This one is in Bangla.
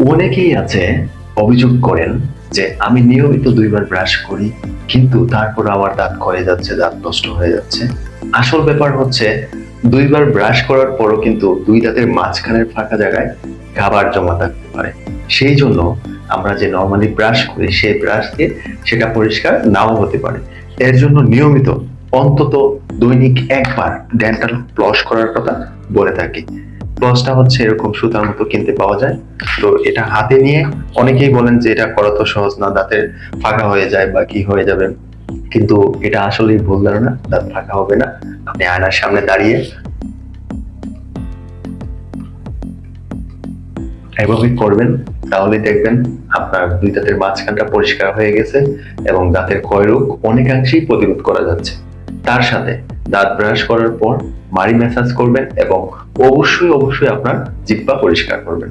অনেকেই আছে অভিযোগ করেন যে আমি নিয়মিত দুইবার ব্রাশ করি, কিন্তু তারপর আমার দাঁত ক্ষয়ে যাচ্ছে, দাঁত নষ্ট হয়ে যাচ্ছে। আসল ব্যাপার হচ্ছে, দুইবার ব্রাশ করার পরও কিন্তু দুই দাঁতের মাঝখানের ফাঁকা জায়গায় খাবার জমা থাকতে পারে। সেই জন্য আমরা যে নর্মালি ব্রাশ করি, সেই ব্রাশ দিয়ে সেটা পরিষ্কার নাও হতে পারে। এর জন্য নিয়মিত অন্তত দৈনিক একবার ডেন্টাল ফ্লস করার কথা বলে থাকি। ফ্লসটা হচ্ছে এরকম সুতার মতো কিনতে পাওয়া যায়। তো এটা হাতে নিয়ে অনেকেই বলেন যে এটা করা তো সহজ না, দাঁতের ফাঁকা হয়ে যায় বা কি হয়ে যাবে। কিন্তু এটা আসলেই ভুল ধারণা, দাঁত ফাঁকা হবে না। আপনি আয়নার সামনে দাঁড়িয়ে এভাবে করবেন, তাহলে দেখবেন আপনার দুই দাঁতের মাঝখানটা পরিষ্কার হয়ে গেছে এবং দাঁতের ক্ষয়রোগ অনেকাংশেই প্রতিরোধ করা যাচ্ছে। তার সাথে দাঁত ব্রাশ করার পর মারি ম্যাসাজ করবেন এবং অবশ্যই অবশ্যই আপনার জিব্বা পরিষ্কার করবেন।